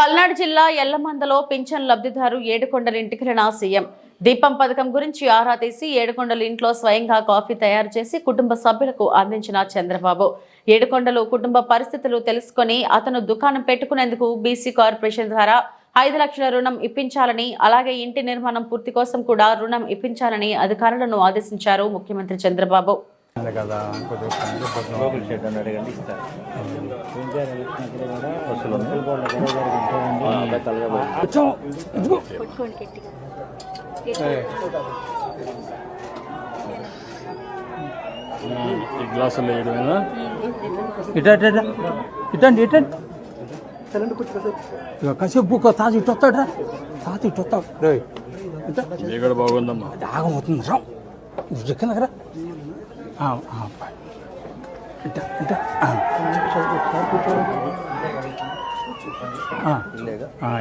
పల్నాడు జిల్లా ఎల్లమందలో పింఛన్ లబ్ధిదారు ఏడుకొండల వెళ్ళిన సీఎం. దీపం పథకం గురించి ఆరా తీసి ఏడుకొండల ఇంట్లో స్వయంగా కాఫీ తయారు చేసి కుటుంబ సభ్యులకు అందించిన చంద్రబాబు. ఏడుకొండలు కుటుంబ పరిస్థితులు తెలుసుకొని అతను దుకాణం పెట్టుకునేందుకు బీసీ కార్పొరేషన్ ద్వారా ఐదు లక్షల రుణం ఇప్పించాలని అలాగే ఇంటి నిర్మాణం పూర్తి కోసం కూడా రుణం ఇప్పించాలని అధికారులను ఆదేశించారు ముఖ్యమంత్రి చంద్రబాబు. ఉంది కదా కొంచెం షేట్ అని అడగండి ఇస్తారు. ఈ గ్లాసులు వేయడమేనా ఇటా ఇటా ఇటండి ఇటండి. ఇక కాసేపు బుక్క తాత ఇటు వస్తాడు తాత ఇటు వస్తాడు. రే బాగుందమ్మా. రా కింద కదా ఇట ఇట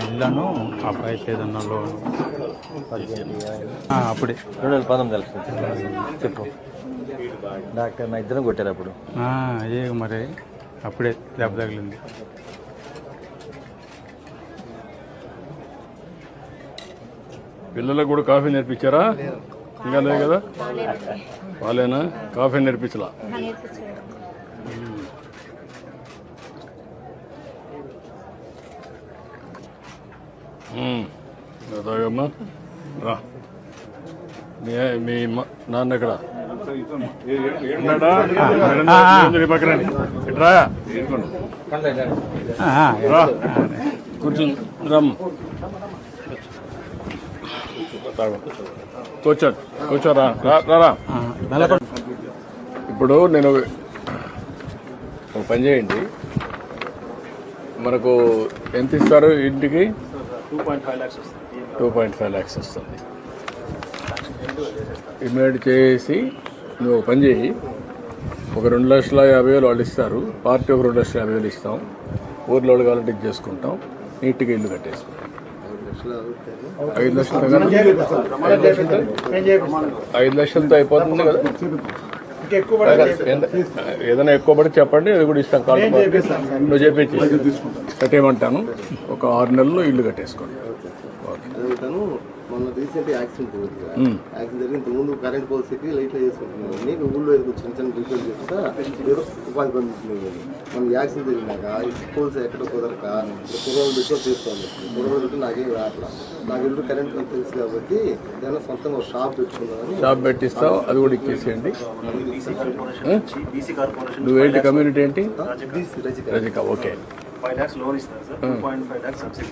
ఇల్లాను అబ్బాయికి ఏదన్నా లోన్ అప్పుడే. రెండు వేల పంతొమ్మిది తెలుసు చెప్పు. డాక్టర్ నా ఇద్దరం కొట్టారు అప్పుడు. అయ్యే మరి అప్పుడే దెబ్బ తగిలింది. పిల్లలకు కూడా కాఫీ నేర్పించారా? ఇంకా లేదు కదా? వాళ్ళేనా? కాఫీ నేర్పించలా. రా తాగమ్మా. రా. మీ మీ నాన్న ఎక్కడ? పక్కన? రా. కూర్చుని రమ్మ. కూర్చో కూర్చోరా రా రా, ఇప్పుడు నేను ఒక పని చేయండి. మనకు ఎంత ఇస్తారు ఇంటికి? టూ పాయింట్ ఫైవ్ ల్యాక్స్ వస్తుంది. ఇమీడియట్ చేసి నువ్వు ఒక పని చేయి. ఒక రెండు లక్షల యాభై వేలు వాళ్ళు ఇస్తారు. పార్టీ ఒక రెండు లక్షల యాభై వేలు ఇస్తాం. ఊర్లో వాళ్ళు కావాలంటే ఇది చేసుకుంటాం. నీట్గా ఇల్లు కట్టేసుకుంటాం ఐదు లక్షలు కదా? ఐదు లక్షలతో ఐదు లక్షలతో అయిపోతుంది కదా? ఏదైనా ఎక్కువ పడి చెప్పండి అది కూడా ఇస్తాం. కాల్ నువ్వు చెప్పించి కట్టేయమంటాను. ఒక ఆరు నెలల్లో ఇల్లు కట్టేసుకోండి. మొన్న రీసెంట్ యాక్సిడెంట్ జరిగింది కదా. యాక్సిడెంట్ జరిగి ఇంత ముందు కరెంట్ పోల్స్కి లైట్లు చేసుకుంటున్నాను నేను ఊళ్ళో ఏదో చిన్న చిన్న రిపేర్ చేస్తా ఏదో ఉపాధి పొందుతుంది మన యాక్సిడెంట్ జరిగినాక ఈ పోల్స్ ఎక్కడ కుదరక కుర్రోలు పెట్టుకొని తీసుకోవాలి కుర్రోలు పెట్టి నాకేం రావట్లా నాకు ఇల్లు కరెంట్ అని తెలుసు కాబట్టి ఏదైనా సొంతంగా ఒక షాప్ పెట్టుకున్నాను షాప్ పెట్టిస్తావు అది కూడా ఇచ్చేసేయండి. ఆ? నువ్వేంటి కమ్యూనిటీ ఏంటి రజిక. ఓకే. ఫైవ్ ల్యాక్స్ లోన్ ఇస్తారు sir. Two point five lakhs subsidy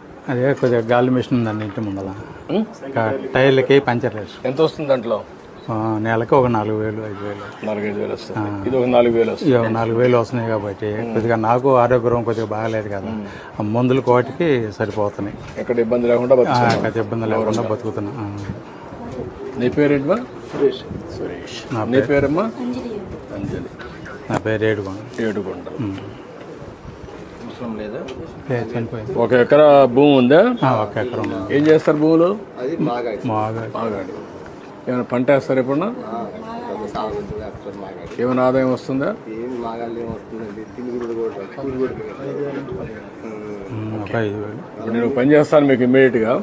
అదే కొద్దిగా గాలి మిషన్ ఉందండి ఇంటి ముందల. టైర్లకి పంచర్ వేసు ఎంత వస్తుంది దాంట్లో? ఆ, నెలకి ఒక నాలుగు వేలు ఐదు వేలు. నాలుగైదు వేలు వస్తుంది. ఇది ఒక నాలుగు వేలు వస్తుంది. ఇక నాలుగు వేలు వస్తున్నాయి కాబట్టి కొద్దిగా నాకు ఆరోగ్యం కొద్దిగా బాగాలేదు కదా. ఆ మందులు కోటికి సరిపోతున్నాయి. ఎక్కడ ఇబ్బంది లేకుండా ఇబ్బంది లేకుండా బతుకుతున్నా. నీ పేరేంటమ్మా సురేష్. సురేష్. నీ పేరమ్మా అంజలి. నా పేరు ఏడుకోండి ఏడుకొండ అవసరం లేదా? చనిపోయింది. ఒక ఎకరా భూమి ఉందా? ఆ, ఒక ఎకరం. ఏం చేస్తారు భూములు? అది బాగా బాగా బాగాడు ఏమైనా పంట వేస్తారు ఎప్పుడన్నా? ఏమైనా ఆదాయం వస్తుందా? ఇప్పుడు నేను పని చేస్తాను మీకు ఇమ్మీడియట్గా.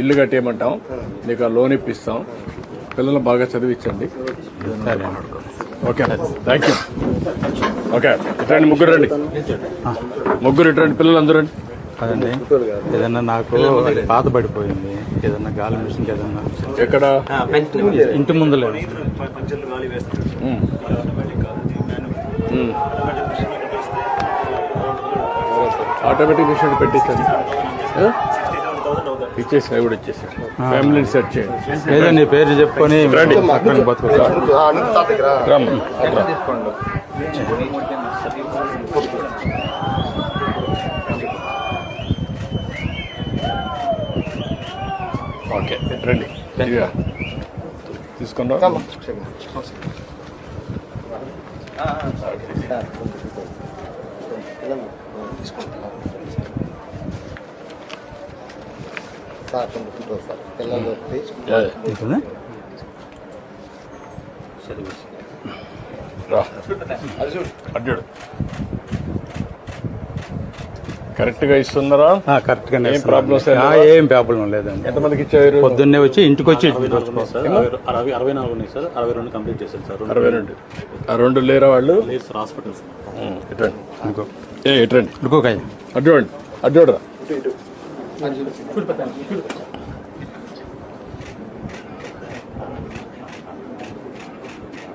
ఇల్లు కట్టేయమంటాం. నీకు ఆ లోన్ ఇప్పిస్తాం. పిల్లలు బాగా చదివించండి. సరే. ఓకే. థ్యాంక్ యూ ఓకే ఇట్రండి ముగ్గురు రండి. ముగ్గురు ఇట్రండి పిల్లలు అందరూ రండి. అదండి. ఏదన్నా నాకు పాత పడిపోయింది. ఏదన్నా గాలి మిషన్కి ఏదన్నా ఎక్కడ? ఇంటి ముందు లేదు పంచర్లు గాలి వేస్తారు. ఉమ్, ఆటోమేటిక్ మిషన్ మిషన్ పెట్టించండి ఇచ్చేసి కూడా ఇచ్చేసాను. ఫ్యామిలీని సెట్ చేయండి నీ పేరు చెప్పుకొని రమ్మ. ఓకే రండి. తీసుకున్నా సార్ సార్. పిల్లలు వస్తే రా. అడ్డాడు. కరెక్ట్గా ఇస్తున్నారా? ఆ, కరెక్ట్గానే ఏం. ప్రాబ్లమ్స్ ఏం ఆ, లేవా? ఏం ప్రాబ్లం లేదండి. ఎంతమందికి ఇచ్చారు? పొద్దున్నే వచ్చి ఇంటికి వచ్చి అరవై నాలుగు ఉన్నాయి సార్. అరవై అరవై అరవై నాలుగు ఉన్నాయి సార్. అరవై రెండు కంప్లీట్ చేశారు సార్. అరవై రెండు. ఆ రెండు లేరా వాళ్ళు? లేదు సార్. హాస్పిటల్ ఇటండి ఇంకో. ఏ ఇటండి ఇంకోకాయ అడ్డోండి అడ్డోడరా ఇటు ఇటు.